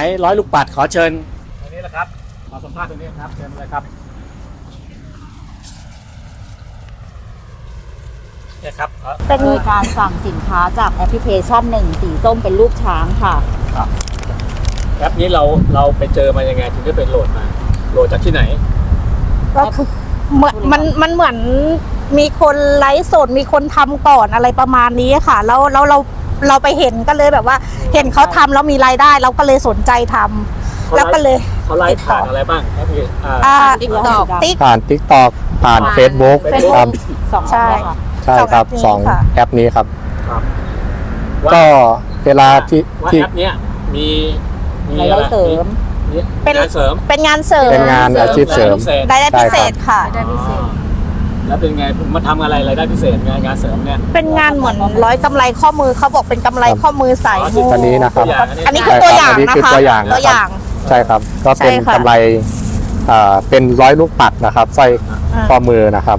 ไอ้ร้อยลูกปัดขอเชิญตรงนี้แหละครับ ขอสัมภาษณ์ตรงนี้ครับเชิญเลยครับเนี่ยครับขอเป็นการสั่งสินค้าจากแอปพลิเคชันหนึ่งสีส้มเป็นรูปช้างค่ะครับแอปนี้เราเราไปเจอมายังไงถึงได้เป็นโหลดมา โหลดจากที่ไหน ก็คือเหมือนมันมันเหมือนมีคนไลฟ์สดมีคนทำก่อนอะไรประมาณนี้ค่ะ แล้วแล้วเรา เราไปเห็นก็เลยแบบว่า เห็นเขาทำแล้วมีรายได้ เราก็เลยสนใจทำเขาไลฟ์แล้วก็เลย เขาไลฟ์ผ่านอะไรบ้างแอปนี้อ่าอ่า TikTok ติ๊ก ผ่าน t ิ k t o k ผ่าน Facebook Facebook ครับสองใช่ใช่ครับสสอองงแอปนี้ค่ะแอปนี้ครับ ครับก็เวลาที่ว่าที่แอปเนี้ยมีมีรายอะได้ไรเสริมมีเป็น งานเสริมเป็นงานเสริมเป็นงานอาชีพเสริม รายได้พิเศษค่ะ ได้พิเศษอ๋อ แล้วเป็นไงมาทำอะไรรายได้พิเศษงานงานเสริมเนี่ย เป็นงานเหมือนร้อยกำไรข้อมือเขาบอกเป็นกำไรข้อมือสายมู อันนี้นะครับ ตัวอย่างอันนี้ คือตัวอย่างใช่นะครับอันนี้คือคะตัวอย่างนะครับตัวอย่างใช่ครับ ก็เป็นใช่ค่ะ กำไรอ่าเป็นร้อยลูกปัดนะครับสร้อยข้อมือนะครับ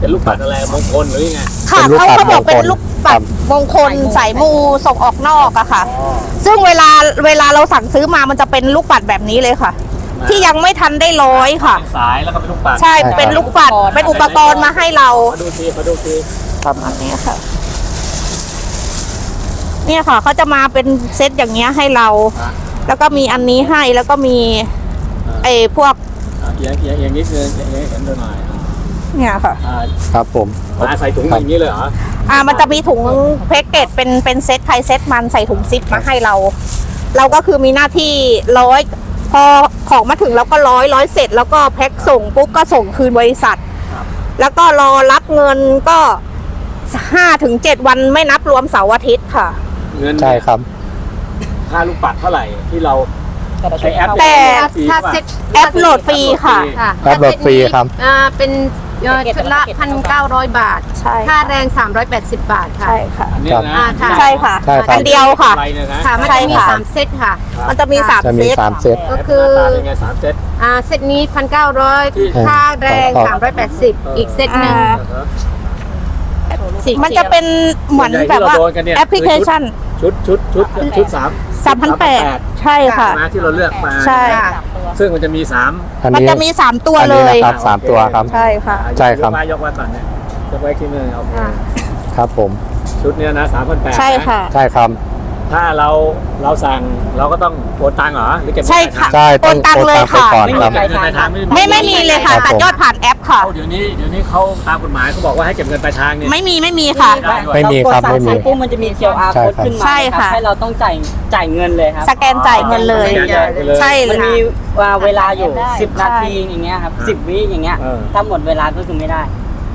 เป็นลูกปัดอะไรมงคลหรือยังไงค่ะเป็นลูกเขาปัดเขาบอกเป็นมงคลลูกปัดมงคลสายมูส่งออกนอกอะค่ะอ๋อซึ่งเวลาเวลาเราสั่งซื้อมามันจะเป็นลูกปัดแบบนี้เลยค่ะอ่า ที่ยังไม่ทันได้ร้อยค่ะ เป็นสายแล้วก็เป็นลูกปัดใช่เป็นลูกปัดเป็นอุปกรณ์มาให้เรา มาดูทีมาดูทีประมาณนี้ค่ะ เนี่ยค่ะเขาจะมาเป็นเซตอย่างเงี้ยให้เรา อะแล้วก็มีอันนี้ให้แล้วก็มีไอ้พวกอะเอียงเอียงเอียงนิดนึงเอียงเอียงเห็นดูหน่อยเนี่ยค่ะ อ่าครับผมมาใส่ถุงอย่างนี้เลยเหรออ่ามันจะมีถุงแพ็กเกจเป็นเป็นเซตใครเซตมันใส่ถุงซิปมาให้เรา เราก็คือมีหน้าที่ร้อย พอของมาถึงเราก็ร้อยร้อยเสร็จ แล้วก็แพ็คส่งปุ๊บก็ส่งคืนบริษัทครับแล้วก็รอรับเงินก็ห้าถึงเจ็ดวันไม่นับรวมเสาร์อาทิตย์ค่ะ เงินใช่ครับ ค่าลูกปัดเท่าไหร่ที่เราใช้แอปแต่ ถ้าเซ็ต แอปโหลดฟรีค่ะ ค่ะแอปโหลดฟรีครับ อ่าเป็น เอ่อชุดละพันเก้าร้อยบาท ใช่ค่าค่ะแรง380บาทค่ะ ใช่ค่ะ อันนี้นะอ่าค่ะ ใช่ค่ะใช่ครับ อันเดียวค่ะ อะไรเนี่ยนะค่ะมันใช่จะมีค่ะ สามเซตค่ะ มันจะมีสามจะเซมีตสามเซต ก็คือหน้าตาเป็นไงสามเซตอ่าเซตนี้พันเก้าร้อยที่ค่าแรงอ๋อ380อีกเซตหนึ่ง อ่า สีมันจะเป็นเหมือนแบบว่าส่วนใหญ่ที่เราโดนกันเนี่ย แอปพลิเคชัน ชุดชุดชุดชุดสามสามพันแปดใช่ค่ะ มาที่เราเลือกมาใช่ ค่ะ ซึ่งมันจะมีสามอันมันนี้จะมีสามตัวอันเลนี้ย นะครับสามตัวครับ ใช่ค่ะอะใช่ครับ ยกไว้ยกไว้ก่อนเนี่ยยกไว้ที่มือโอเคอ่าครับผม ชุดเนี้ยนะสามพันแปดใช่ค่ะ ใช่ครับ ถ้าเราเราสั่งเราก็ต้องโอนตังค์เหรอหรือเก็บเงินใช่ปลายทางค่ะ ใช่โอนตังค์เลยค่ะก่อนไม่คมีรับเก็บเงินปลายทางไม่ไม่มีเลยค่ะครับตัดยอดผ่านแอปค่ะเดี๋ยวนี้เดี๋ยวนี้เขาตามกฎหมายเขาบอกว่าให้เก็บเงินปลายทางเนี่ย ไม่มีไม่มีค่ะ ได้ด้วย ไม่มีครับไม่มี เากดสั่งเสร็จปุ๊บมันจะมี QR ใช่ code ครับขึ้นมาใช่ค่ะให้เราต้องจ่ายจ่ายเงินเลยครับสแกนจ่ายเงินเลย สแกนจ่ายไปเลย ใช่เลมันยมีเวลาอยู่ ได้ 10 นาทีอย่างเงี้ยครับ 10 วิอย่างเงี้ย เออ ถ้าหมดเวลาก็คือไม่ได้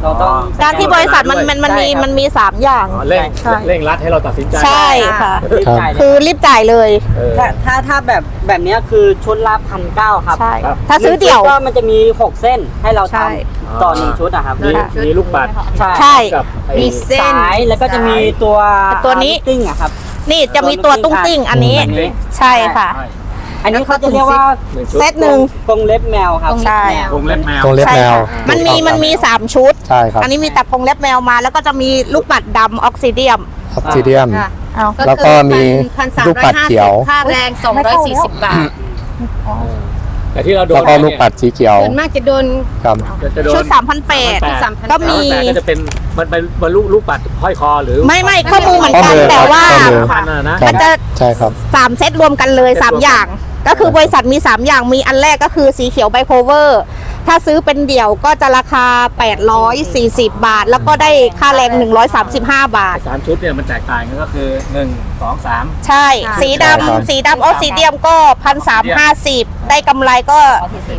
เราต้องอ๋อการที่บริษัทมันมันมันมีใช่ครับมันมีสามอย่าง อ๋อเร่งใช่ เร่งรัดให้เราตัดสินใจใช่ ค่ะ รีบจ่ายเลยคือรีบจ่ายเลย เออ ถ้าถ้าถ้าแบบแบบเนี้ยคือชุดละพันเก้าครับใช่ ครับ ถ้าซื้อเดี่ยว หนึ่งชุก็มันจะมี6เส้นให้เราใช่ทำต่อหนึ่งชุดอะครับมีค่ะมีลูกปัดใช่ใช่ กับไอ้มีเส้น สายแล้วก็จะมีตัวตัวนี้ ติ้งอะครับ นี่จะมีตัวตุ้งติ้งอันนี้อันนี้ ใช่ค่ะ ใช่ อันนี้เขาจะเรียกว่าหนึ่งชุดเซตหนึ่งกรงเล็บแมวครับใช่วงเล็บแมว กรงเล็บใช่แมวค่ะมันมีมันมีสามชุด ใช่ครับ อันนี้มีแต่พงเล็บแมวมา แล้วก็จะมีลูกปัดดำออกซิเดียมออกซิเดียมค่ะเอาแล้วก็มีพันสามลูกร้ปัอยดห้าเขีสิยวบค่าแรง240 บาทแต่ที่เราโดนแล้วก็ลูกปัดสีเขียวส่วนมากจะโดนครับจะจะโดนชุดสามพันแปด3,800ก็มีแต่ก็จะเป็นมันเป็นมันลูกลูกปัดห้อยคอหรือไม่ไม่ข้อมือเหมือนกันข้อมือแต่ว่าข้อมือพันน่ะนะครัมับนจะใช่ครับสามเซตรวมกันเลยเซตรวมสามอย่าง ก็คือบริษัทมี 3 อย่างมีอันแรกก็คือสีเขียวไบโคเวอร์ถ้าซื้อเป็นเดี่ยวก็จะราคา 840 บาท แล้วก็ได้ค่าแรง 135 บาท สามชุดเนี่ยมันแตกต่างกันก็คือหนึ่งสองสาม ใช่ ค่ะ สีใช่ครับดำสีดำออกซิเดียมก็1,350ได้กำไรก็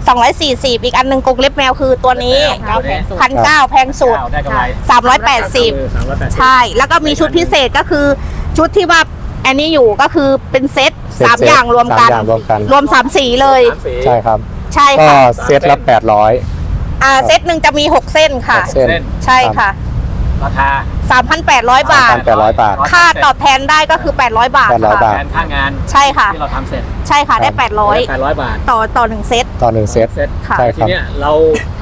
240 อีกอันหนึ่งกรงเล็บแมวคือตัวนี้พันเก้าแพงสุด ได้กำไร380 สามร้อยแปดสิบ ใช่ แล้วก็มีชุดพิเศษก็คือชุดที่ว่าอันนี้อยู่ก็คือเป็นเซต เซตสามอย่างรวมกัน สามอย่างรวมกัน รวมสามสีเลย สามสี ใช่ครับ ใช่ก็ค่ะเซตละ800อ่าเซตหนึ่งจะมี6เส้นค่ะเส้นเส้น ใช่ค่ะราคา3,800บาท3,800บาท ค่าตอบแทนได้ก็คือ800บาท800บาทแทนค่างานใช่ค่ะ ที่เราทำเสร็จใช่ค่ะได้แปดร้อยบาท800ต่อต่อหนึ่งเซต ต่อหนึ่งเซต เสร็จค่ะ ใช่ทีเนี้ยเรา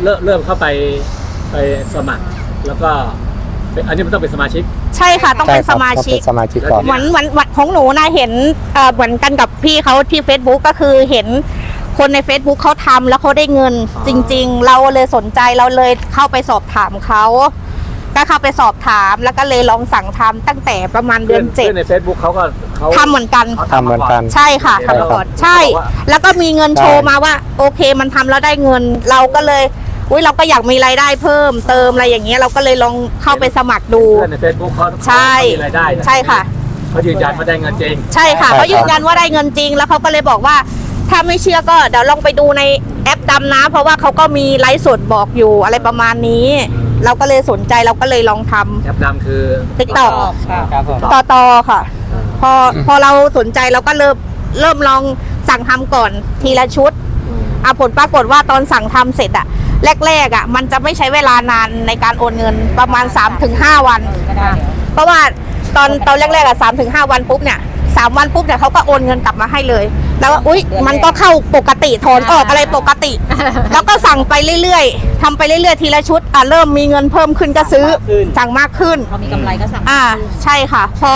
เริ่มเริ่มเข้าไปไปสมัคร แล้วก็เป็น อันนี้มันต้องเป็นสมาชิก ใช่ค่ะต้องเป็นใช่สครับมาต้องชิเป็กนสมาชิกก่อน เหมือนเหมือนเหมือนของหนูนะเห็นเอ่อเหมือนกันกับพี่เขาที่ Facebook ก็คือเห็นคนใน Facebook เขาทำแล้วเขาได้เงินอ๋อ จริง ๆ เราเลยสนใจเราเลยเข้าไปสอบถามเขาก็เข้าไปสอบถามแล้วก็เลยลองสั่งทำตั้งแต่ประมาณเดือนเจ็ดพื่ใน Facebook เขาก็เขาทำเหมือนกัน ขาทำเหมือนกัน ใช่ค่ะใช่ครับทำก่อนใช่เขาบอกว่าแล้วก็มีเงินโชว์มาว่า โอเคมันทำแล้วได้เงิน เราก็เลย อุ้ยเราก็อยากมีรายได้เพิ่มเติมอะไรอย่างเงี้ยเราก็เลยลองเข้าไปสมัครดู เพื่อนใน Facebook เขาใช่ เขามีรายได้นะใช่ค่ะ เขายืนยันว่าได้เงินจริง ใช่ค่ะใช่ครับ เขายืนยันว่าได้เงินจริง แล้วเขาก็เลยบอกว่า ถ้าไม่เชื่อก็เดี๋ยวลองไปดูในแอปดำนะ เพราะว่าเขาก็มีไลฟ์สดบอกอยู่อะไรประมาณนี้ เราก็เลยสนใจเราก็เลยลองทำ แอปดำคือติ๊กต็อกครับผม ต่อต่อค่ะ พอพอเราสนใจเราก็เริ่มเริ่มลองสั่งทำก่อนทีละชุด อะผลปรากฏว่าตอนสั่งทำเสร็จอะ แรกๆอะมันจะไม่ใช้เวลานานในการโอนเงินประมาณ 3-5 วัน เพราะว่าตอนตอนแรกๆอะสามถึงห้าวันปุ๊บเนี่ยสามวันปุ๊บเนี่ยเขาก็โอนเงินกลับมาให้เลย แล้วก็อุ๊ย มันก็เข้าปกติถอนออกอะไรปกติ แล้วก็สั่งไปเรื่อยๆทำไปเรื่อยๆ ทีละชุดอะเริ่มมีเงินเพิ่มขึ้นก็ซื้อสั่งมากขึ้นพอมีกำไรก็สั่งอ่าใช่ค่ะ พอ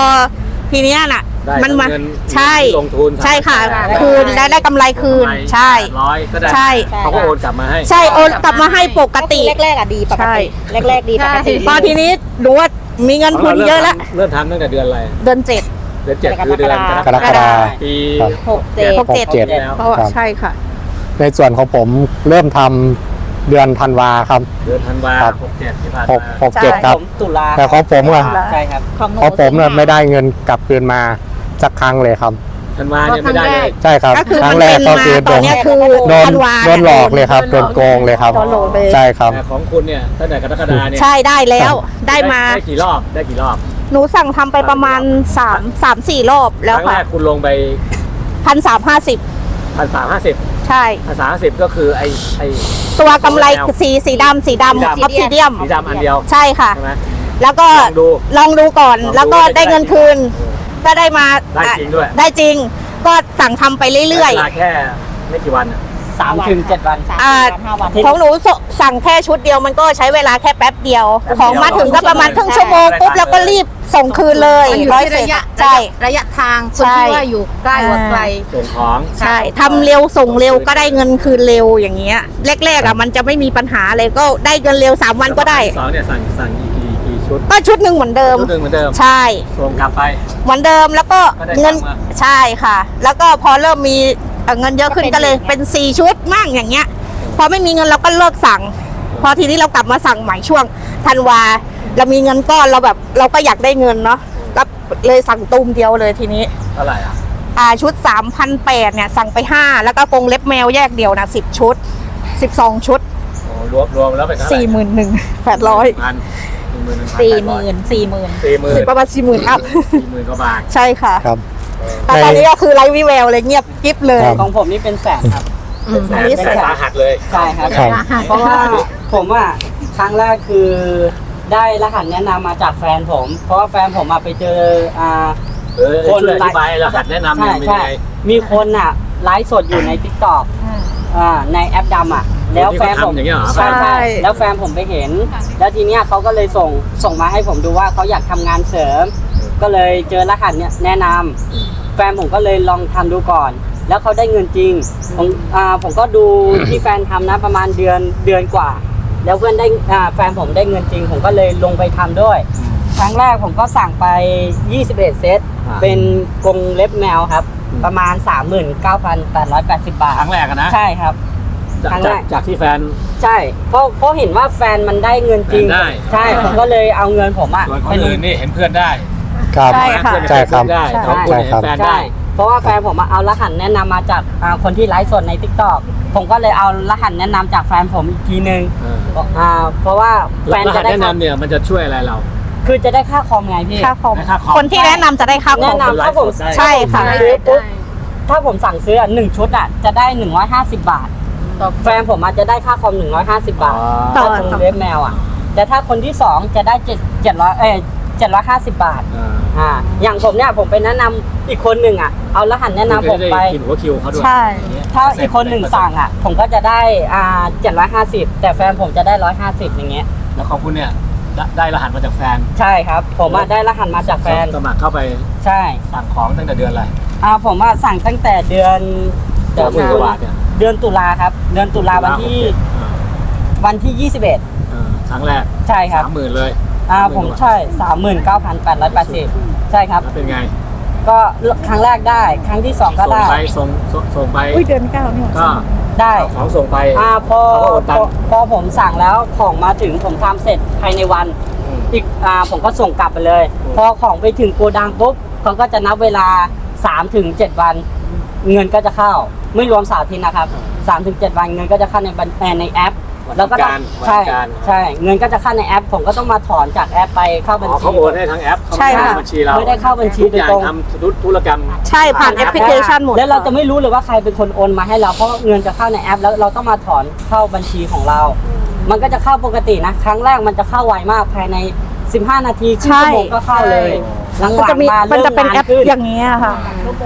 ทีเนี้ยน่ะ ได้มันมาเงินใช่ลงทุนใช่ค่ะ ได้ คืนได้ได้กำไรคืน ใช่ ร้อยก็ได้ใช่ เขาก็โอนกลับมาให้ ใช่โอนกลับมาให้ปกติ แรกๆอะดีปกใช่ ติแรกๆดีปกติ พอทีนี้ดูว่ามีเงินทุนเยอะแล้วเริ่มทำตั้งแต่เดือนอะไร เดือนเจ็ด เดือนเจ็ดคือเดือนกรกฎาคมปี ครับ หกเจ็ด หกเจ็ด หกเจ็ด แล้วเพราะว่าครับ ใช่ค่ะ ในส่วนของผมเริ่มทำเดือนธันวาครับเดือนธันวาครับหกเจ็ดที่ผ่านหกมาหกเจ็ดใช่ครับผมตุลาแต่ของผมอะ ใช่ครับ ของหนูของผมเนี่ยไม่ได้เงินกลับคืนมา สักครั้งเลยครับ ธันวาเนี่ยไม่ได้เลย ใช่ครับก็คือครั้มังนแรเป็กนก็มาคือตโดอนนเนี้ยคือโดนธันวา โดนหลอกเลยครับโดนโกงเลยครับ โดนหลอกเลย ใช่ครับ แต่ของคุณเนี่ยตั้งแต่กรกฎาเนี่ยใช่ได้แล้วได้มา ได้กี่รอบได้กี่รอบหนูสั่งทำไปประมาณ3ามสามสี่รอบคแล้วรั้งแรค่ะกคุณลงไปพันสามห้าสิบพันสามห้าสิบใช่ พันสามห้าสิบก็คือไอ้ไอ้ตัวกำไรสีสีดำสีดำอสีดำ อฟซิเดียมสีดำอันเดียวใช่ค่ะ ใช่ไหมแล้วก็ลองดู ลองดูก่อนลองดูแล้วก็ได้เงินคืน ก็ได้มาได้จริงด้วย ได้จริง ก็สั่งทำไปเรื่อยเวลาแค่ไม่กี่วันอะ สามถึงเจ็ดวันๆอ่าห้าวัน ของหนูสสั่งแค่ชุดเดียวมันก็ใช้เวลาแค่แป๊บเดียว แป๊บเดียวของมาถึงก็ประมาณครึ่งชั่วโมงปุ๊บแล้วก็รีบส่งคืนเลยมันอยู่ร้อยที่เศษระยะใช่ระยะทางคนใช่ ที่ว่าอยู่ใกล้กว่าไกล ส่งของใช่ทำเร็วส่งเร็วก็ได้เงินคืนเร็วอย่างเงี้ยแรกๆอะมันจะไม่มีปัญหาเลยก็ได้เงินเร็วสามวันก็ได้ สองเนี่ยสั่งสั่งอีกกี่กี่ ชุดก็ชุดหนึ่งเหมือนเดิม ชุดหนึ่งเหมือนเดิมใช่ ส่งกลับไป เหมือนเดิมแล้วก็ก็ได้เงินตังค์มา ใช่ค่ะ แล้วก็พอเริ่มมีเอ่อเงินเยอะขึ้นก็เลยเป็นสี่ชุดมั่งอย่างเงี้ย พอไม่มีเงินเราก็เลิกสั่ง พอทีนี้เรากลับมาสั่งใหม่ช่วงธันวาเรามีเงินก้อนเราแบบเราก็อยากได้เงินเนาะก็เลยสั่งตูมเดียวเลยทีนี้ เท่าไหร่อะอ่าชุด 3,800เนี่ยสั่งไป 5 แล้วก็กรงเล็บแมวแยกเดียวนะ 10 ชุด 12 ชุด โอ้รวมรวมแล้วเป็นเท่าไหร่41,800 พัน หนึ่งหมื่นสี่หมื่นสี่หมื่นสี่หมื่นประมาณ40,000อัพ สี่หมื่นกว่าบาท ใช่ค่ะ ครับ แต่ตอนนี้ก็คือไร้วิแววเลยเงียบกิ๊บเลยครับ ของผมนี่เป็นแสนครับแสนแสนสาหัสเลย ใช่ครับ ครับ เพราะว่าผมอะครั้งแรกคือได้รหัสแนะนำมาจากแฟนผม เพราะว่าแฟนผมอะไปเจออ่า เออช่วยอธิบายรหัสแนะนำใช่เนี่ยเป็นใช่ยังไง มีคนอะไลฟ์สดอยู่ใน t ิ k t o k อ่าในแอปดำอะ แล้วแฟนผมคนที่เขาทำอย่างเงี้ยเหรอใช่ใช่ใช่แล้วแฟนผมไปเห็น แล้วทีเนี้ยเขาก็เลยส่งส่งมาให้ผมดูว่าเขาอยากทำงานเสริม ก็เลยเจอรหัสเนี่ยแนะนำแฟนผมก็เลยลองทำดูก่อน แล้วเขาได้เงินจริงผมอ่าผมก็ดู ที่แฟนทำนะประมาณเดือนเดือนกว่า แล้วเพื่อนได้อ่าแฟนผมได้เงินจริง ผมก็เลยลงไปทำด้วย ครั้งแรกผมก็สั่งไป 21 เซต อ่า เป็นกรงเล็บแมวครับ ประมาณ 39,880 บาท ครั้งแรกอะนะใช่ครับ จากครั้งแรจาก กจากที่แฟน ใช่เพราะเพราะเห็นว่าแฟนมันได้เงินจริง แฟนได้ ใช่ผมก็เลยเอาเงินผมอะส่วนคไปนลงอื่นนี่เห็นเพื่อนได้ครับ ใช่ค่ะ เพื่อนใช่ครับได้ใช่ของคุณเห็นแฟนใช่ได้เพราะว่าแฟนผมอะเอารหัสแนะนำมาจากอ่าคนที่ไลฟ์สดใน t ิ k t o k ผมก็เลยเอารหัสแนะนำจากแฟนผมอีกทีนึงเอออ่าเพราะว่าแฟนรหัจะสได้แนะนำเนี่ยมันจะช่วยอะไรเรา คือจะได้ค่าคอมไงพี่ ค่าคอมค่าคอม คนที่แนะนำจะได้ค่าคอแนะมนำถ้าผมใช่ค่ะถ้าผมซื้อปุ๊บถ้าผมสั่งซื้ออะหนึ่งชุดอะจะได้150บาทแฟนผมอาจจะได้ค่าคอม150บาทต่ถ้าอตรงเว็บแมวอะ แต่ถ้าคนที่2จะได้7 700เอ้ย750บาทอ่าอ่า อย่างผมเนี่ยผมไปแนะนำอีกคนหนึ่งอะ เอารหัสแนะนำผมไปจะด้กินหัวคิวเขาด้วยใช่ ถ้าอีกคนหนึ่งสั่งอะ ผมก็จะได้อ่า750แต่แฟนผมจะได้150อย่างเงี้ย แล้วของคุณเนี่ย ได้ได้รหัสมาจากแฟนใช่ครับ ผมอะได้รหัสมาจากแฟน สมัครเข้าไปใช่สั่งของตั้งแต่เดือนอะไร อ่าผมว่าสั่งตั้งแต่เดือนสามหมื่นกว่าบาทเนี่ย เดือนตุลาครับ เดือนตุลาวันที่เออวันที่ 21เออครั้งแรกใช่ครับ สามหมื่นเลยอ่า ผมใช่สามหมื่นเก้าพันแปดร้อยแปดสิบใช่ครับ แล้วเป็นไง ก็ครั้งแรกได้ ครั้งที่สองก็ส่งได้ ไปส่งส่งส่งไป อุ้ยเดือนเก้านี่หว่าก็ ได้เอาของส่งไปอ่าพอเขาก็โอนตัพงอค์พอผมสั่งแล้วของมาถึงผมทำเสร็จภายในวัน อืม อีกอ่าผมก็ส่งกลับไปเลย อืม พอของไปถึงโกดังปุ๊บเขาก็จะนับเวลา3-7ถึง7วัน เงินก็จะเข้า ไม่รวมเสาร์อาทิตย์นะครับ3-7ถึง7วันเงินก็จะเข้าในบัญเอ่อในแอป วันแล้วก็ต้องการวันใช่การใช่เงินก็จะเข้าในแอป ผมก็ต้องมาถอนจากแอปไปเข้าบัญอ๋อชีเขาโอนให้ทางแอปเขาใช่ไม่ได้ค่ะเข้าบัญชีเราไม่ได้เข้าบัญชีทุกโดอยย่างตรงทำธุรธุรกรรม ใช่ผ่านแอปพลิเคชันหมดแล้วเราจะไม่รู้เลยว่าใครเป็นคนโอนมาให้เราเพราะเงินจะเข้าในแอป แล้วเราต้องมาถอนเข้าบัญชีของเรา มันก็จะเข้าปกตินะ ครั้งแรกมันจะเข้าไวมากภายใน 15 นาทีครึ่งใช่ชั่วโมงก็เข้าเลยหลัมันจะงมีๆมามันเริ่จะมเป็นนาแอนปขึ้นอย่างนี้ยค่ะ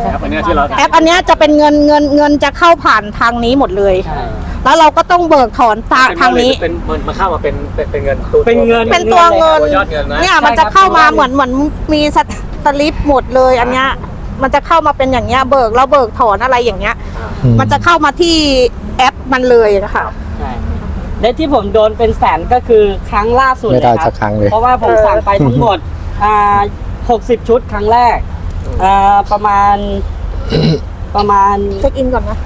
แอปอันเนี้ยที่เราแอปอันเนี้ยจะเป็นเงินเงินเงินจะเข้าผ่านทางนี้หมดเลยใช่ แล้วเราก็ต้องเบิกถอนทางทางนี้ เป็นมันมาเข้ามาเป็นเป็นเป็นเงินตัวเป็นเงิน เป็นตัวเงินตัวยอดเงินนะเนี่ยมันจะเข้ามาเหมือนเหมือนมีสสลิปหมดเลยอันเนี้ยมันจะเข้ามาเป็นอย่างเงี้ยเบิกแล้วเบิกถอนอะไรอย่างเงี้ยอืมมันจะเข้ามาที่แอปมันเลยนะคะใช่และที่ผมโดนเป็นแสนก็คือครั้งล่าสุดไม่เลยได้คสัรับกครั้งเลยเพราะว่าผมสั่งไปทั้งหมดอ่า60ชุดครั้งแรกอ่าประมาณประมาณเช็คอินก่อนนะ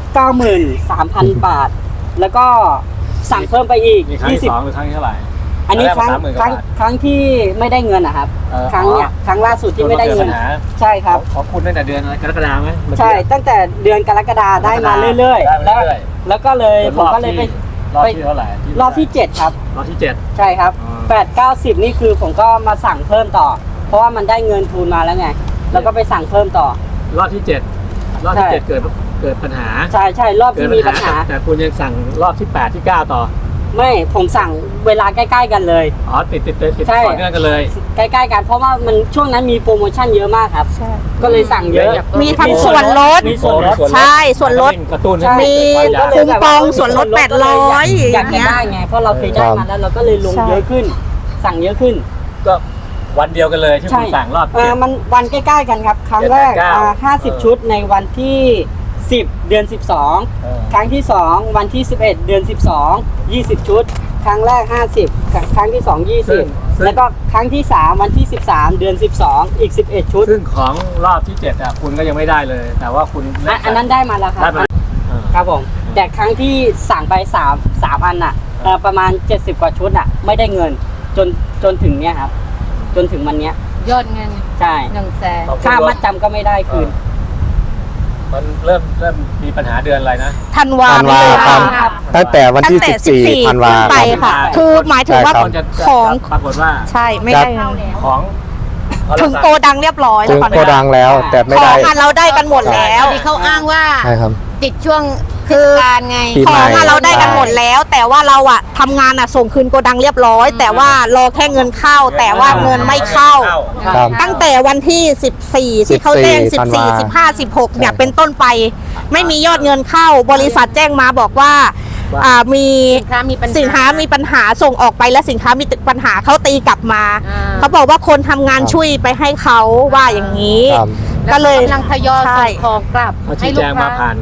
93,000บาท แล้วก็สั่งเพิ่มไปอีกนี่ครั้งที่สอง20หรือครั้งที่เท่าไหร่ อันนี้ครั้งสามหมื่นกครั้ว่างบาทครั้งที่ไม่ได้เงินนะครับเออครั้งเนี้ยครั้งล่าสุดที่ไม่ได้เงินปัญหาใช่ครับ ขอคุณตั้งแต่เดือนอะไรกรกฎาคมไหมเมื่อกี้ใช่ ตั้งแต่เดือนกรกฎาได้มาเรื่อยได้ๆมาแล้วเรื่อยแล้วก็เลยๆผมก็เลยไปรอบที่เท่าไหร่รอบที่7ครับรอบที่เจ็ดใช่ครับอ๋อแปดเก้าสิบนี่คือผมก็มาสั่งเพิ่มต่อ เพราะว่ามันได้เงินทุนมาแล้วไง แล้วก็ไปสั่งเพิ่มต่อ รอบที่เจ็ดรอบที่ใช่เจ็ดเกิด เกิดปัญหาใช่ใช่รอบเกิดที่มีปัญหา แต่คุณยังสั่งรอบที่แปดที่เก้าต่อ ไม่ผมสั่งเวลาใกล้ ๆ กันเลยอ๋อติดติดติดติดใช่ต่อเนื่องกันเลย ใกล้ๆกันเพราะว่ามันช่วงนั้นมีโปรโมชั่นเยอะมากครับใช่ก็เลยสั่งเยอะ มีทั้งส่วนลดมีส่วนลดใช่ส่วนลดกระตุ้นให้ใช่มีความอยากคูปองส่วนลดก็เลย800อยากจะได้ไงเพราะเราเคยได้มาแล้วเราก็เลยลงใช่เยอะขึ้น สั่งเยอะขึ้นก็วันเดียวกันเลยที่คุณสั่งรอบเอ่เจ็อดมันวันใกล้ๆกันครับ ครั้งแรกเจ็ดแปดเก้าห้าสิบเออชุดในวันที่ 10 เดือน12เออครั้งที่ 2 วันที่ 11 เดือน 12 20 ชุด ครั้งแรก 50 ครั้งที่2ซึ่ง 20 แล้วก็ครั้งที่ 3 วันที่ 13 เดือน 12 อีก 11 ชุดซึ่งของรอบที่เจ็ดอะคุณก็ยังไม่ได้เลย แต่ว่าคุณอะอันนั้นได้มาแล้วครัได้บมาเออครับผม แต่ครั้งที่สั่งไป3 3อันน่ะเอ่อประมาณ 70 กว่าชุดอะ ไม่ได้เงินจนจนถึงเนี้ยครับ จนถึงวันเนี้ย ยอดเงินใช่ หนึ่งแสนขอบคุณค่ามัดจำก็ไม่ได้คืน มันเริ่มเริ่มมีปัญหาเดือนอะไรนะ ธันวาธันวาเลยครัค่ะบตั้งแต่วันที่ ตั้งแต่14ธันวาขึ้นไปครับค่ะคือหมายถึงว่าใช่คนจะของปรากฏว่าใช่ไม่ได้เงินของพอเราถึงสั่ โกดังเรียบร้อยถึงตอนโกนี้ดังแล้วแต่ไม่ขอได้งอะเราได้กันหมดแล้ว ที่เขาอ้างว่า ใช่ครับ ติดช่วงเทคือศกาลไง ปีขใหม่ องอะเราได้กันหมดแล้ว แต่ว่าเราอะทำงานอะส่งคืนโกดังเรียบร้อย แต่ว่ารอแค่เงินเข้า แต่ว่าเงินไม่เข้า ครับ ตั้งแต่วันที่ 14 ที่เขาแจ้ง ธันวา14 15 16 เนี่ยเป็นต้นไป ไม่มียอดเงินเข้า บริษัทแจ้งมาบอกว่าว่าอ่ามีสินค้ามีปัญหา สินค้ามีปัญหาส่งออกไปและสินค้ามีปัญหาเขาตีกลับมา อ่า เขาบอกว่าคนทำงานช่วยไปให้เขาว่าอย่างนี้ ครับ ก็เลย กำลังทยอยใช่ ส่งของกลับเขาให้ชี้ลูแจกงค้ามาผ่าน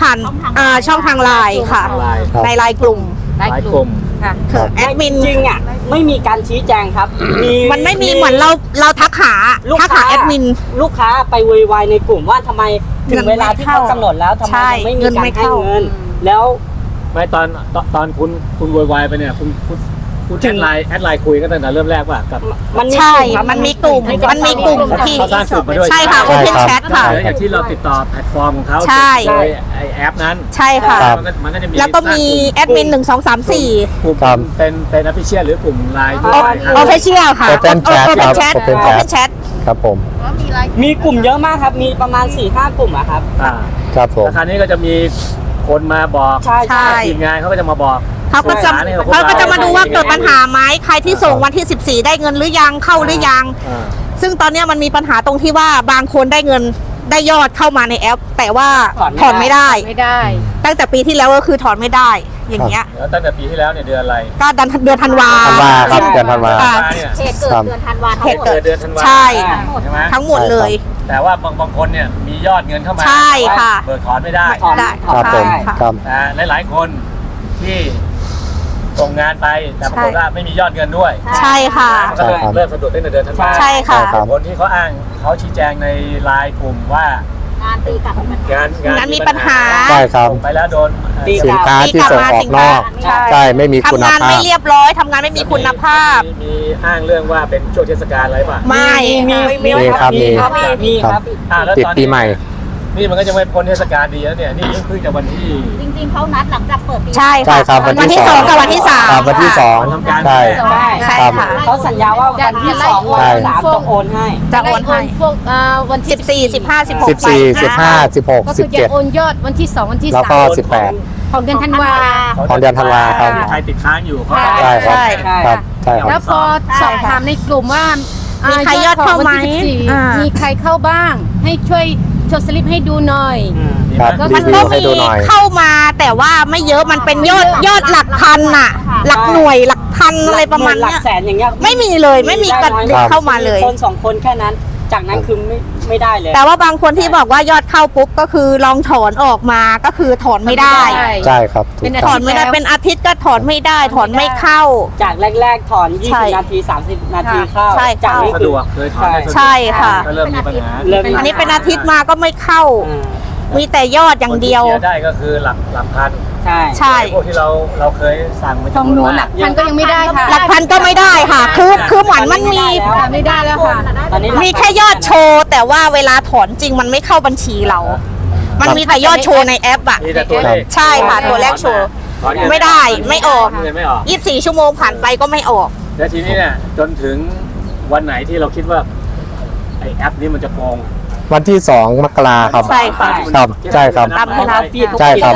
ผ่านอ่าช่องทางไลน์ค่ะทางไลน์ครับ ในไลน์กลุ่มได้ไลน์กกลุ่ลุ่มมค่ะ ครับแอดมิน จริงๆอะไม่มีการชี้แจงครับมีมันไม่มีเหมือนเราเราทักหาลูกทักค้าหาแอดมิน ลูกค้าไปโวยวายในกลุ่มว่าทำไมถึงเงินเวลาที่เขาไม่เข้ากำหนดแล้วทำไมใช่ยังไม่มีเงินการไม่ให้เข้า เงิน แล้ว ไม่ตอนตอนตอนคุณคุณโวยวายไปเนี่ยคุณคุณ คุณถึแองดไลน์แอดไลน์คุยกันตั้งแต่เริ่มแรกป่ะกับ มันมีใช่ กลุ่ครับมันมีกลุ่ม มันมีกลุ่มที่เขาสร้างกลุ่มมาด้วย ใช่ค่ะ ใช่ Open ครับ Chat ค่ะหรืออย่างที่เราติดต่อแพลตฟอร์มของเขาใช่ โดยไอแอปนั้นใช่ค่ะ ครับ มันก็มันก็จะมีแล้วก็มีสร้างแอดมินหนึ่งสองสามสี่กลุ่มครับ เป็นเป็นออฟฟิเชียลหรือกลุ่มไลน์ที่อ๋อไลน์ครับโอเฟเชียลค่ะ Open Chat ครับ Open Chat Open Chat Open Chat ครับผมมีกลุ่มเยอะมากครับ มีประมาณ4ี่ห้ากลุ่มอะครับ อ่าครับผมราคราวนี้ก็จะมีคนมาบอกใช่ ใช่ ทีมงานเขาก็จะมาบอก เขาก็จะปัญหาเนี่ยของเขาก็จะมาดูว่าเราเกิดปัญหาไหมใครที่ส่งวันที่ 14 ได้เงินหรือยังเข้าหรือยัง อ่าซึ่งตอนเนี้ยมันมีปัญหาตรงที่ว่าบางคนได้เงินได้ยอดเข้ามาในแอป แต่ว่าถถออนนไม่ไม่ได้ได้ ไม่ได้ ตั้งแต่ปีที่แล้วก็คือถอนไม่ได้ อย่างเงี้ย แล้วตั้งแต่ปีที่แล้วเนี่ยเดือนอะไรก็เดือนเดือนธันวา ธันวาครับเดือนธันวาค่ะ เนี่ยเหตุเกิดครับเดือนธันวาทั้งเหตุหมดเกิดเดือนธันวาใช่ ใช่ไหมทั้งหมดเลย แต่ว่าบางบางคนเนี่ยมียอดเงินเข้ามาใช่ค่ะเบิกถอนไม่ได้ ถอนได้ถอนครับผมได้ ครับ นะหลายๆคนที่ ส่งงานไปแต่ปรากฏว่าไม่มียอดเงินด้วยใช่ค่ะมันก็เลยใช่ครับเริ่มสะดุดตั้งแต่เดือนธันวาใช่ค่ะใช่ครับคนที่เขาอ้างเขาชี้แจงในไลน์กลุ่มว่า งานตีกลับมันงานงานมีปัญหาใช่ครับส่งไปแล้วโดนตีสินค้าที่ส่งออกนอกใช่ใช่ไม่มีคุณทำงานภาไม่พเรียบร้อยทำงานไม่มีคุณภาพมีมีอ้างเรื่องว่าเป็นช่วงเทศกาลอะไรป่ะไม่มีไม่มีมีครับมีครับมีครับอ่าแล้วติดตอนปีนี้ใหม่ นี่มันก็ยังไม่พ้นเทศกาลดีแล้วเนี่ย นี่เพิ่งจะวันที่จริงๆเขานัดหลังจากเปิดปีใช่ใช่ครับวันที่สองกับวันที่สามครับวันที่สองทำการใช่ ใช่ใช่ครับ ค่ะ เขาสัญญาว่าวันที่สองวันที่สามต้องโอนให้ จะโอนให้พวกอ่าวันที่สิบสี่สิบห้าสิบหกสิบสี่สิบห้าสิบหกก็สิคืบอจะเจ็ดโอนยอดวันที่สองวันที่แล้วสาก็มสิบแปด ของเดือนธันวา ของเดือนธันวาครับมีใครติดค้างอยู่เขาใช่ก็ ใช่ครับใช่ ครับใช่คแล้รัวบพอสอบถามในกลุ่มว่ามีมีใครยอดเข้าไหมอ่ามีมีใครเข้าบ้าง ให้ช่วย โชว์สลิปให้ดูหน่อยอืมครับมีไหมันรีวิก็วให้มีดูหน่อย เข้ามาแต่ว่าไม่เยอะมันเป็นยอดยอดหลักพันน่ะ หลักหน่วยหลักพันอะไรประมาณหลัเนี้กยแสนอย่างเงี้ยไม่มีเลยไม่มีกันครับเข้ามาเลย คนสองคนแค่นั้น จากนั้นคือไม่ไม่ได้เลย แต่ว่าบางคนที่บอกว่ายอดเข้าปุ๊บก็คือลองถอนออกมาก็คือถอนไม่ได้ ใช่ใช่ครับถูกเป็นต้ถอองนไม่ได้เป็นอาทิตย์ก็ถอนไม่ได้ ถอนไม่เข้า จากแรกๆถอนใช่20นาที 30 นาทีเข้าใช่จากนี้สะคืดอวกเคยถอนได้สะดวกใช่ค่ะ ก็เริ่มมีปัญหาเริ่ม อันนี้เป็นอาทิตย์มาก็ไม่เข้า อืมมีแต่ยอดอย่างเดียว คนที่คลีร์ได้ก็คือหลักหลักพัน ใช่ ใช่พวกที่เราเราเคยสั่งมาของหนูหลักพันก็ยังไม่ได้ค่ะหลักพันก็ไม่ได้ค่ะ คือคือเหมือนมันมี ไม่ได้แล้วค่ะ ตอนนี้มีแค่ยอดโชว์ แต่ว่าเวลาถอนจริงมันไม่เข้าบัญชีเรา มันมีแต่ยอดโชว์ในแอปอะมีแต่ตัวเลข ใช่ค่ะตัวเลขโชว์ถอนเงินไม่ได้ไม่ออกเงินไม่ออก24 ชั่วโมงผ่านไปก็ไม่ออก แล้วทีนี้เนี่ยจนถึงวันไหนที่เราคิดว่าไอแอปนี้มันจะโกง วันที่สองมกราครับ ใช่ค่ะครับใช่ครับ ตามเวลาใช่ครับ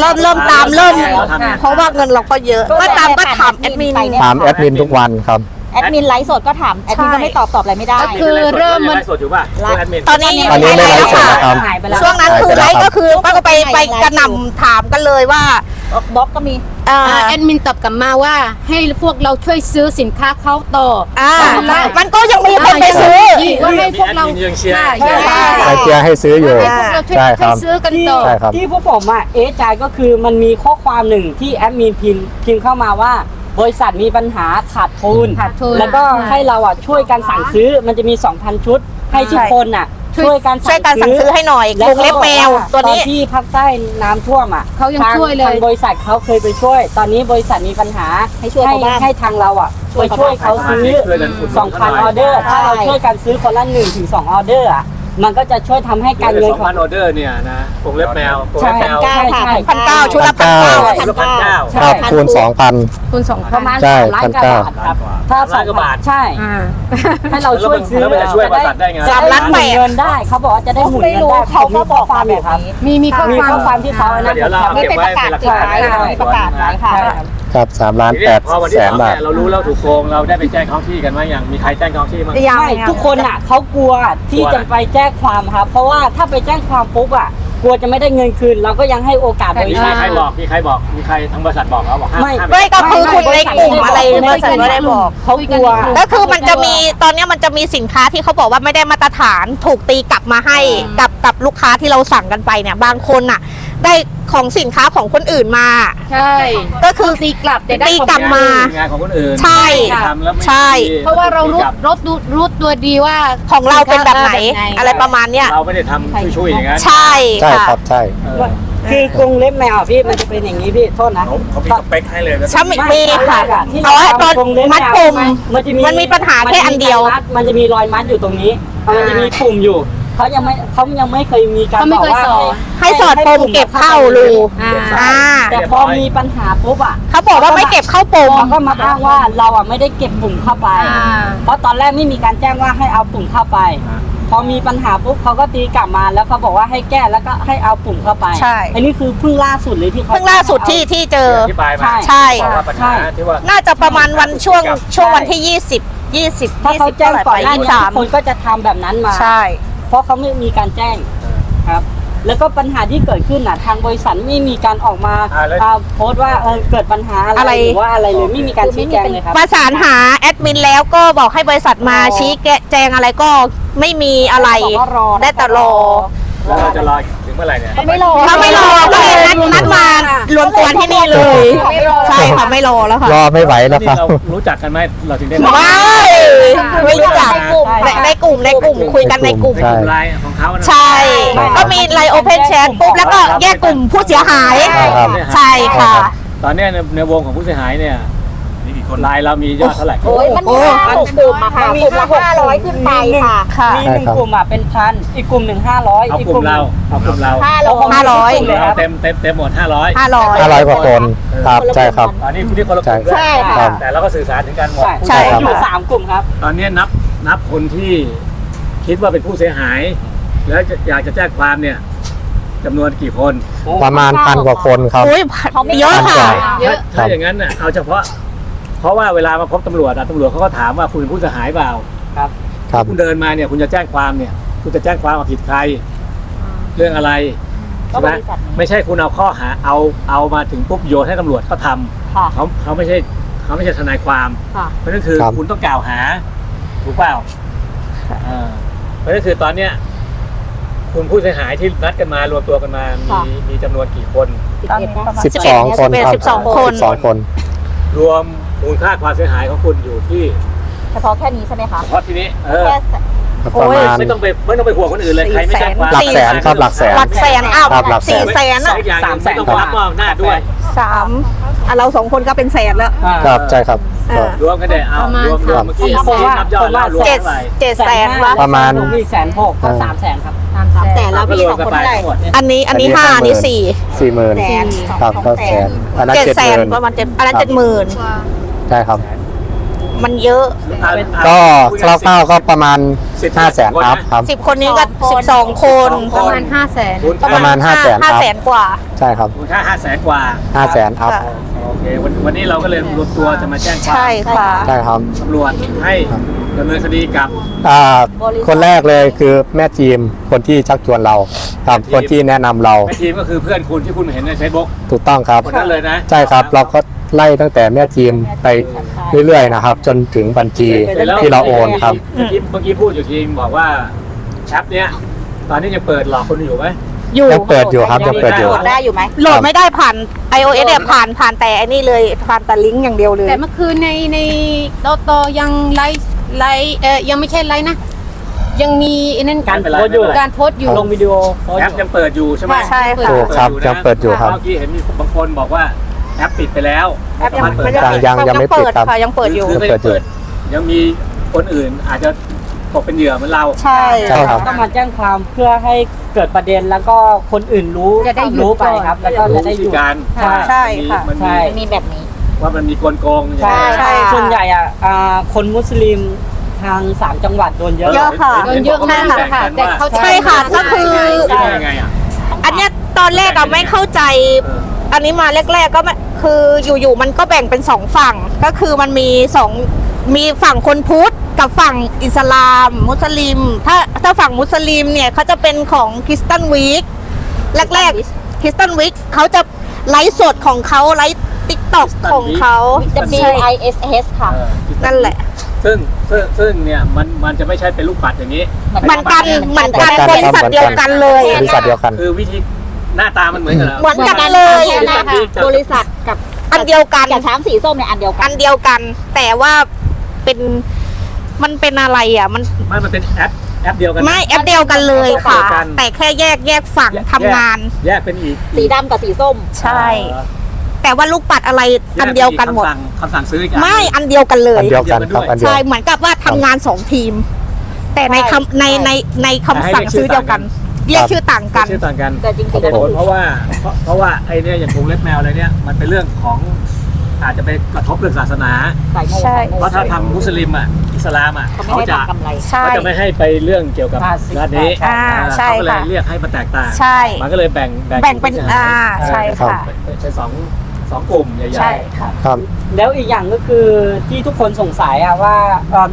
เริ่มเริ่มตามเริ่มเราทำไงเพราะว่าเงินเราก็เยอะก็ตามก็ถามแอดมินถามแอดมินทุกวันครับแอดมินไลฟ์สดก็ถามแอดมินก็ไม่ตอบตอบอะไรไม่ได้ก็คือเริ่มมันไลฟ์สดอยู่ป่ะช่วงแอดมินตอนนี้ตอนนี้ไม่ไลฟ์สดนะครับหายไปแล้วช่วงนั้นคือไลฟ์ก็คือป้าก็ไปไปกระหน่ำถามกันเลยว่าบล็อกก็มีเอ่ออ่า แอดมินตอบกลับมาว่าให้พวกเราช่วยซื้อสินค้าเขาต่ออ่าอ่ามันก็ยังมีคนไปซื้อ ว่าให้พวกเรามีแอดมินยังเชียร์ค่ะใช่ใช่ไอเจียให้ซื้ออยู่ ให้พวกเราช่วยใช่คช่วรัยบ ซื้อกันที่ต่อ ใช่ครับ ที่พวกผมอะเอ๊ะใจก็คือมันมีข้อความหนึ่งที่แอดมินพิมพ์พิมพ์เข้ามาว่า บริษัทมีปัญหาขาดทุนขาดทุนแล้วก็ให้เราอะช่วยกันสั่งซื้อมันจะมี 2,000 ชุด ให้ทุกคนอะ ช่วยช่วยกันช่วยกันสั่งซื้อให้หน่อยกรงเล็บแมวตัวนี้ตอนที่ภาคใต้น้ำท่วมอะเขายังทช่วยเลยทางบริษัทเขาเคยไปช่วย ตอนนี้บริษัทมีปัญหาให้ช่วยเขาบ้างให้ทางเราอะไปช่วยเขาซื้อช่วยกันอุดหนุนเขาหน่อย2,000ออเดอร์ถ้าเราใช่ช่วยกันซื้อคนละ1ถึง2ออเดอร์อะ มันก็จะช่วยทำให้การเงิเงินนสองของ พันออเดอร์เนี่ยนะกรงเล็บแมวกรงใช่เล็บแมวใช่ใช่พันเก้าชุดละพันเก้าชุดละพันเก้า ใช่ ครับคูณสองพันคุณสองปพันระมาณใช่สามล้านกว่าบาทครับถ้าสามล้านกว่าบาทใช่ อ่า ให้เราช่วยซื้อแล้วมันจะช่วยบริษัทได้ไงจะสามล้านแปด หมุเงินได้เขาบอกว่าจะได้หมุนเงินได้เขามีข้อความอยู่ครับมีมีข้อมีความข้อความที่เขาอันแล้วนั้น เดี๋ยวเราเอานี่เก็บเป็นไว้ประกาศเป็นหลักขายฐานประกาศขายค่ะใช่ครับค รับสามล้านทีแปนี้ดพอวันที่แสสนองบาท เนี่ยเรารู้แล้วถูกโกงเราได้ไปแจ้งท้องที่กันไหมยังมีใครแจ้งท้องที่มั้ง ยังไม่ยังทุกคนอะเขากลัวที่กลัว จะไปแจ้งความครับ เพราะว่าถ้าไปแจ้งความปุ๊บอะ กลัวจะไม่ได้เงินคืน เราก็ยังให้โอกาสบมีริใครษัท ใครบอกมีใครบอกมีใครทางบริษัทบอกเขาบอกห้ามไม่ ห้ามไม่ก็คือคุณในกลุ่มอะไรไม่บริษัทไม่ได้บอก เขากลัว ก็คือมันจะมีตอนเนี้ยมันจะมีสินค้าที่เขาบอกว่าไม่ได้มาตรฐานถูกตีกลับมาให้กับกับลูกค้าที่เราสั่งกันไปเนี่ย บางคนน่ะ ได้ของสินค้าของคนอื่นมา ใช่ ก็คือตีกลับแต่ได้ตีกลับมา งานของคนอื่นใช่ทำแล้วไม่ใช่ ดีเพราะว่าเรารู้กลับรู้ดูรู้ตัวดีว่าของเราเป็นแบบไหนสินค้าอะไรประมาณเนี้ยเราไม่ได้ทำช่วยๆอย่างนั้นใช่ใช่ค่ะ ครับใช่ เออคือกรงเล็บแมวอะพี่มันจะเป็นอย่างนี้พี่โทษนะเขาเขามีสเปคให้เลยนะใช่มีค่ะที่เอาไว้ตอนทำกรงเล็บมัดปุ่ม มันจะมีมันมีปัญหาแค่อันเดียว มันจะมีรอยมัดอยู่ตรงนี้ มันจะมีปุ่มอยู่ เขายังไม่เขายังไม่เคยมีการเขาไม่บอกเคยว่าสอน ให้สอดปมเก็บเข้ารูอ่า อ่าแต่พอมีปัญหาปุ๊บอะเขาบอกว่าไม่เก็บเข้าปม เขาก็มาอ้างว่าเราอะไม่ได้เก็บปุ่มเข้าไป อ่า เพราะตอนแรกไม่มีการแจ้งว่าให้เอาปุ่มเข้าไปพอมีปัญหาปุ๊บเขาก็ตีกลับมาแล้วเขาบอกว่าให้แก้แล้วก็ให้เอาปุ่มเข้าไปใช่ อันนี้คือเพิ่งล่าสุดเลยที่เขา เพิ่งล่าสุดที่ที่เจอ อธิบายมาใช่ บอกว่าปัญหาที่ว่า น่าจะประมาณวันช่วงช่วงวันที่ 20 20 ถ้าเขา20แจ้งเท่าไหร่ก่อนไปหน้านี้ยี่สามคนก็จะทำแบบนั้นมา ใช่ เพราะเขาไม่มีการแจ้งครับ แล้วก็ปัญหาที่เกิดขึ้นน่ะ ทางบริษัทไม่มีการออกมาอ่าแล้ว อ่าโพสต์ว่าเออเกิดปัญหาอะอะไร ไรหรือว่าอะไรเลยไม่มีการชี้แจงเลยครับ ประสานหาแอดมินแล้วก็บอกให้บริษัทมาชี้แกะแจงอะไรก็ไม่มีอะไร บอกว่ารอได้แต่รอ แล้วเราจะรอ ถึงเมื่อไหร่เนี่ย ไม่รอถ้าไม่รอก็เลยนัดนัดมารวมตัวที่นี่เลยใช่ค่ะไม่รอแล้วค่ะรอไม่ไหวแล้วนี่ครับ เรารู้จักกันไหมเราถึงได้ไม่ไม่รู้จักในในกลุ่มในกลุ่มคุยกันในกลุ่มใช่กลุ่มไลน์ของเขานะใช่ ก็มีไลน์โอเพนแชทปุ๊บแล้วก็แยกกลุ่มผู้เสียหาย ใช่ครับใช่ค่ะ ตอนเนี้ยในในวงของผู้เสียหายเนี่ยมีกี่ คนไลน์เรามียอดเท่าไหร่โอ้ยมันมีห้ากลุ่มอะค่ะกลุ่มละห้าร้อยขึ้นไปค่ะค่ะมีหนึ่งกลุ่มอะเป็นพันอีกกลุ่มหนึ่งห้าร้อยเอาอีกกลุ่มเราเอากลุ่มเราห้าร้อยห้าร้อยกลุ่มเราเต็มเต็มเต็มหมดห้าร้อยห้าร้อย ห้าร้อยกว่าคนครับใช่ครับ อันนี้คุณที่คนละกลุ่มด้วยใช่ค่ะครับแต่เราก็สื่อสารถึงกันหมด ใช่ใช่ครับ อยู่สามกลุ่มครับ ตอนนี้นับนับคนที่คิดว่าเป็นผู้เสียหาย แล้วจะอยากจะแจ้งความเนี่ยจำนวนกี่คน ประมาณพันกว่าคนครับอุ้ยเยอะค่ะเยอะถ้าอย่างนั้นน่ะเอาเฉพาะ เพราะว่าเวลามาพบตำรวจอะตำรวจเขาก็ถามว่าคุณเป็นผู้เสียหายเปล่าครับ ครับคุณเดินมาเนี่ยคุณจะแจ้งความเนี่ย คุณจะแจ้งความเอาผิดใครเรื่องอะไรใช่ไหมไม่ใช่คุณเอาข้อหาเอาเอามาถึงปุ๊บโยนให้ตำรวจเขาทำค่ะเขาเขาไม่ใช่เขาไม่ใช่ทนายความ ค่ะ เพราะนั่นคือครับ คุณต้องกล่าวหา ถูกเปล่าเออเพราะนั่นคือตอนเนี้ยคุณผู้เสียหายที่นัดกันมารวมตัวกันมามีมีจำนวนกี่คนสิบสองคนครับสิบสองคน สิบสองคน รวม มูลค่าความเสียหายของคุณอยู่ที่เฉพาะแค่นี้ใช่ไหมคะเฉพาะที่นี้เออแค่ประมาณ ไม่ต้องไปไม่ต้องไปห่วงคนอื่นเลยใครไม่แจ้งความหลักแสนครับหลักแสนหลักแสนอ้าวครับหลักแสน สี่แสนสอะองอย่างสามแสนไม่ต้องรับมอบหน้าจด้วยสามอะเราสองคนก็เป็นแสนแล้วอ่าครับใช่ครับเออรวมกันได้เอาประมาณรวมรวมเมื่อกี้ผมว่านับยอดแล้วรวมเจ็ดเท่าไหร่เจ็ดแสนวะประมาณมีแสนหกก็สามแสนครับสามแสนแล้วก็พี่รวสมองกันคนไปเท่าไหร่ทั้งหมดเนี่ยอันนี้อันนี้ห้าอันนี้สี่สี่หมื่นแสน ครับก็แสนอันนั้นเจ็ดเจ็ดแสหนมื่นประมาณเจ็ดอันนั้นเจ็ดหมื่น ใช่ครับ มันเยอะอะก็คอะร่าวๆก็ประมาณสิบห้าแสนคนอัพนะครับ สิบคนนี้ก็สิบสองคน ประมาณห้าแสนคุณประมาณ500,000ห้าครับแสนกว่า ใช่ครับมูลค่าห้าแสนกว่าห้าแสนอัพค่ะโอเควันวันนี้เราก็เลยรวมตัวจะมาแจ้งความใช่ค่ะ ใช่ครับตำรวจให้ดำเนินคดีกับ อ่าคนแรกเลยคือแม่ทีมคนที่ชักชวนเราครับแม่ทีม คนที่แนะนำเราแม่ทีมก็คือเพื่อนคุณที่คุณเห็นในเฟซบุ๊กถูกต้องครับคนนั้นเลยนะ ใช่ครับ เราก็ ไล่ตั้งแต่แม่ทีมไปเรื่อยๆนะครับ จนถึงบัญชีแล้วที่เราโอนครับ เมื่อกี้เมื่อกี้พูดอยู่ทีมบอกว่าแอปเนี้ยตอนนี้ยังเปิดหลอกคนอยู่ไหม อยู่ยังเปิดอยู่ครับยังเปิดอยู่ โหลดได้อยู่ไหม โหลดไม่ได้ผ่าน iOS เนี่ยผ่านผ่านแต่อันนี้เลยผ่านแต่ลิงก์อย่างเดียวเลย แต่เมื่อคืนในในโตโตยังไลฟ์ไลฟ์เออยังไม่ใช่ไลฟ์นะ ยังมีไอ้นั่นการไม่เป็นไรโพสต์อยู่ การโพสต์อยู่ ลงวิดีโอโพสต์แออปยู่ยังเปิดอยู่ใช่ไหมใช่ค่ะ ถูกครับยังเปิดอยู่ครับ เมื่อกี้เห็นมีบางคนบอกว่า แอปปิดไปแล้วแอปยังสามารถเปิดไม่ได้ได้ยังยังไม่ปิดครับ ค่ะยังเปิดอยู่คือไม่ได้เปิด ยังมีคนอื่นอาจจะตกเป็นเหยื่อเหมือนเรา ใช่ ใช่ครับ ต้องมาแจ้งความเพื่อให้เกิดประเด็นแล้วก็คนอื่นรู้จะได้หยุดรู้ไปครับ แล้วก็จะได้วิหธียุดการใช่ใช่ค่ะ มันใช่มีมีแบบนี้ ว่ามันมีกลโกงอย่างใช่เงี้ยใช่ค่ะส่วนใหญ่อะอ่าคนมุสลิมทางสามจังหวัดโดนเยอะ เยอะ ค่ะโดนเยอะมากค่ะ แต่เขาใช่ค่ะก็คือ ใช่ ยังไงอะ อันเนี้ยตอนแรกเราไม่เข้าใจ อันนี้มาแรก ๆก็ไม่คืออยู่ๆมันก็แบ่งเป็นสองฝั่งก็คือมันมีสองมีฝั่งคนพุทธกับฝั่งอิสลาม มุสลิม ถ้าถ้าฝั่งมุสลิมเนี่ยเขาจะเป็นของคริสตันวีคแรกๆคริสตันวีคเขาจะไลฟ์สดของเขาไลฟ์ติ๊กต็อกของเขา W I S S ค่ะเออนั่นแหละ ซึ่งซึ่งซึ่งเนี่ยมันมันจะไม่ใช่เป็นลูกปัดอย่างนี้เหมือนกันเหมือนกันเหมือนกันบริษัทเดียวกันเลยบริษัทเดียวกันคือวิธี หน้าตามันเหมือนกันเหรอเหมือนกันเลยแค่นั้นค่ะบริษัทกับอันเดียวกันกับช้างสีส้มเนี่ยอันเดียวกัอันนเดียวกัน แต่ว่าเป็นมันเป็นอะไรอะ มันไม่มันเป็นแอปแอปเดียวกันไม่แอปเดียวกันเลยค่ะ เดียวกัน แต่แค่แยกแยกฝั่งแยกทำงาน แยกเป็นอีกสีดำกับสีส้ม ใช่ เออแต่ว่าลูกปัดอะไรอันเดียวกันหมด คำสั่งคำสั่งซื้ออีกอัน ไม่อันเดียวกันเลยอันเดียวกันครับอันเดียว ใช่เหมือนกับว่าทำงานสองทีม แต่ในคำในในในคำสั่งซื้อเดียวกัน เรียกชื่อต่างกัน ชื่อต่างกันแต่จริงๆ เหตุผลเพราะว่าเพราะเพราะว่าไอ้เนี่ยอย่างกรงเล็บแมวอะไรเนี่ยมันเป็นเรื่องของอาจจะไปกระทบเรื่องศาสนา สายโมใช่สายโมเพราะถ้าทำมุสลิมอะอิสลามอะเขาไม่เขาให้จะทำกำไร ใช่ เขาจะไม่ให้ไปเรื่องเกี่ยวกับภาษี ด้านนี้อ่าอ่าใช่เขาก็เลยค่ะ เรียกให้มันแตกต่าง ใช่ มันก็เลยแบ่งแบ่งเป็นผู้สียหยอ่าใช่ค่ะ เป็นเป็นสอง สองกลุ่มใหญ่ๆ ใช่ค่ะครับ แล้วอีกอย่างก็คือที่ทุกคนสงสัยอะว่าเอ่อ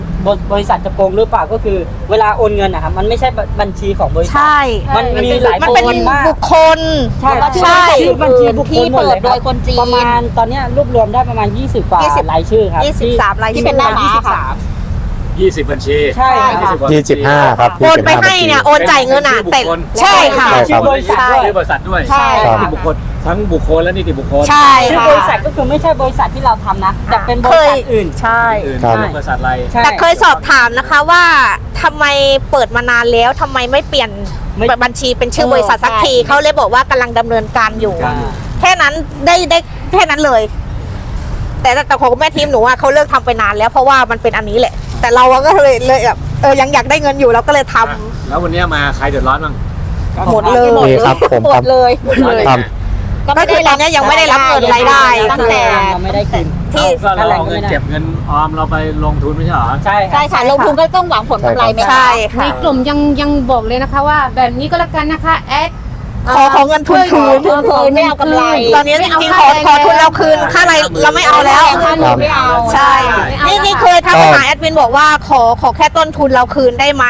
บริษัทจะโกงหรือเปล่าก็คือ เวลาโอนเงินนะครับมันไม่ใช่บัญชีของบริษัท ใช่ มันมีหลายมันโอเป็นนมาก บุคคล ใช่ใช่ชื่อบัญชีบุคคลหมดเลยครับที่เปิดโดยคนจีนประมาณตอนเนี้ยรวบรวมได้ประมาณ 20กว่า20รายชื่อครับ23รายชื่อที่เป็นหน้าม้าค่ะ23ยี่สิบบัญชีใช่ค่ะกว่ายี่สิบห้าครับโอนไปให้เนี่ย โอนจ่ายเงินอะแต่ใช่ค่ะใช่ชื่อบริษัทด้วยชื่อบริษัทด้วยใช่ ครับนิติบุคคล ทั้งบุคคลและนิติบุคคลใช่ชื่อค่ะ บริษัทก็คือไม่ใช่บริษัทที่เราทำนะ แต่เป็นบริษัทอื่น ใช่ อื่นครับเป็นบริษัทอะไรใช่ แต่เคยสอบถามนะคะว่าทำไมเปิดมานานแล้วทำไมไม่เปลี่ยนไม่บัญชีเป็นชื่อบริษัทสักทีเขาเลยบอกว่ากำลังดำเนินการอยู่การอยู่แค่นั้นได้ได้แค่นั้นเลย แต่แต่ของแม่ทีมหนูว่าเขาเลิกทำไปนานแล้วเพราะว่ามันเป็นอันนี้แหละ แต่เราก็เลยเลยแบบเออยังอยากได้เงินอยู่เราก็เลยทำ แล้ววันนี้มาใครเดือดร้อนบ้าง หมดเลย นี่ครับผมหมครัดบ เลยเดื อดร้อนยังครัไงบก็คือตอนนี้ยังไม่ได้รับเงินรายได้ตั้งแต่ เราไม่ได้คืน ที่ ก็เราเอาเงินเก็บเงินออมเราไปลงทุนไม่ใช่เหรอ ใช่ครัใช่บค่ะลงทุนก็ต้องหวังผลกำไรไหมคะใช่ในค่ะกลุ่มยังยังบอกเลยนะคะว่าแบบนี้ก็แล้วกันนะคะแอดขอขอเงินทุนคืนทุนคืนไม่เอากำไรตอนนี้จริงๆขอขอทุนเราคืนค่าอะไรเราไม่เอาแล้ว ค่าหนูไม่เอาใช่นี่นี่เคยทักไปหาแอดมินบอกว่าขอขอแค่ต้นทุนเราคืนได้ไหม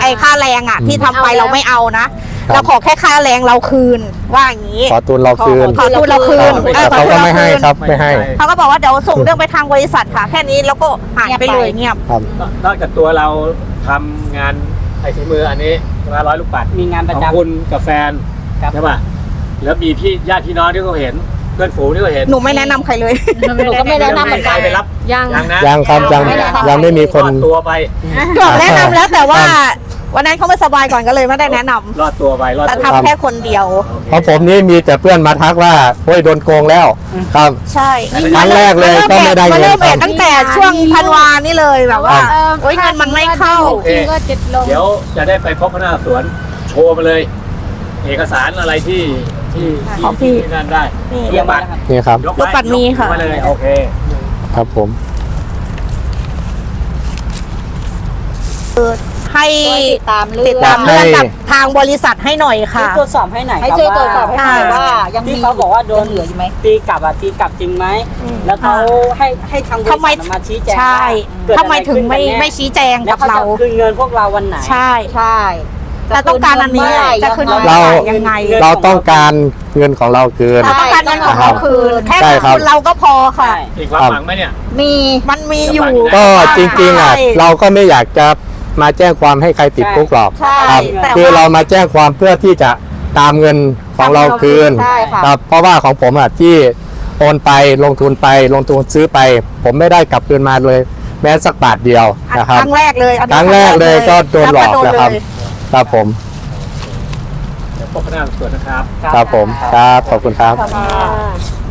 ไอ้ค่าแรงอะที่ทำไปเราไม่เอานะ เราขอแค่ค่าแรงเราคืนว่าอย่างนี้ ขอตุนเราคืนขอทุนเราคืนแต่ออเขาก็ไม่ให้ขอทุนเาคืนครับไม่ให้ เขาก็บอกว่าเดี๋ยวส่งเรื่องไปทางบริษัทค่ะ แค่นี้แล้วก็หายไปเลยเงียบ ครับ นอกจากตัวเราทำงานไอ้ฝีมืออันนี้มาร้อยลูกปัดมีงานประของจำ คุณกับแฟนครับ ใช่ป่ะแล้วมีพี่ญาติพี่น้องที่เขาเห็นเพื่อนฝูงที่เขาเห็นหนูไม่แนะนำใครเลย หนูก็ไม่แนะนำเหมือนใคกัรน ไปรับยัง ยังนะยังครับยังไม่ได้ ยังไม่มีคนรอดตัวไป เกือบแนะนำแล้วแต่ว่า วันนั้นเขาไม่สบายก่อนก็เลยไม่ได้แนะนำรอดตัวไปรอดแต่ตัวทำแค่คนเดียวเพราะผมนี่มีแต่เพื่อนมาทักว่าโอ้ยโดนโกงแล้วครับ ใช่ครั้งแรกเลยก็ไม่ได้เงินมาเริ่มครัเอบกตั้งแต่ช่วงธันวานี่เลยแบบว่าเอ่อโอ๊ยเงินมันไม่เข้าจริงๆก็เจ็ดลงเดี๋ยวจะได้ไปพบพนักงานสอบสวนโชว์มาเลย เอกสารอะไรที่ที่ที่ของพี่ ที่นั่นได้นี่ยกบัตรนี่ครับ ยกยกบัตรมีค่ะ ยกมาเลยโอเคครับผม ให้ช่วยติดตามเรื่ติดองตามให้เรื่องกับทางบริษัทให้หน่อยช่วยค่ะ ตรวจสอบให้หน่อยให้ครับช่วยตรวจสอบให้หน่อยอ่าว่า ยังมีที่เขาบอกว่าโดนยังเหลืออยู่ไหม ตีกลับอะตีกลับจริงไหมแล้วเขาให้ให้ทางบริทำไมษัทมาชี้แจงใช่ว่าเกิดทำไมถึงไม่อะรขึ้นกันแน่ไม่ชี้แจงแล้กัวบเขาเรา จะคืนเงินพวกเราวันไหน ใช่ ใช่แต่ต้องการอันนี้จะคืนเราเมื่อไหร่ ยังไง เราต้องการเงินของเราคืนเราต้องการเงินของเราคืนแค่ใช่ครับ คืนเราก็พอค่ะใช่อีกความหวังไหมเนี่ย มี มันมีอยู่ ก็จริงๆอะ ใช่ เราก็ไม่อยากจะ มาแจ้งความให้ใครติดคุกหรอกใช่ครับแต่คือว่าเรามาแจ้งความเพื่อที่จะตามเงินของเราคืนใช่ค่ะ ครับเพราะว่าของผมอะที่โอนไปลงทุนไปลงทุนซื้อไป ผมไม่ได้กลับคืนมาเลย แม้สักบาทเดียวนะครับครั้งแรกเลยอันนี้ครั้งแรกเลยก็โดนหลอกแวนะครับโดเลยครับผม เดี๋ยวพบพนักงานสอบสวนนะครับ ครับผม ครับ ขอบคุณครับขอบคุณค่ะ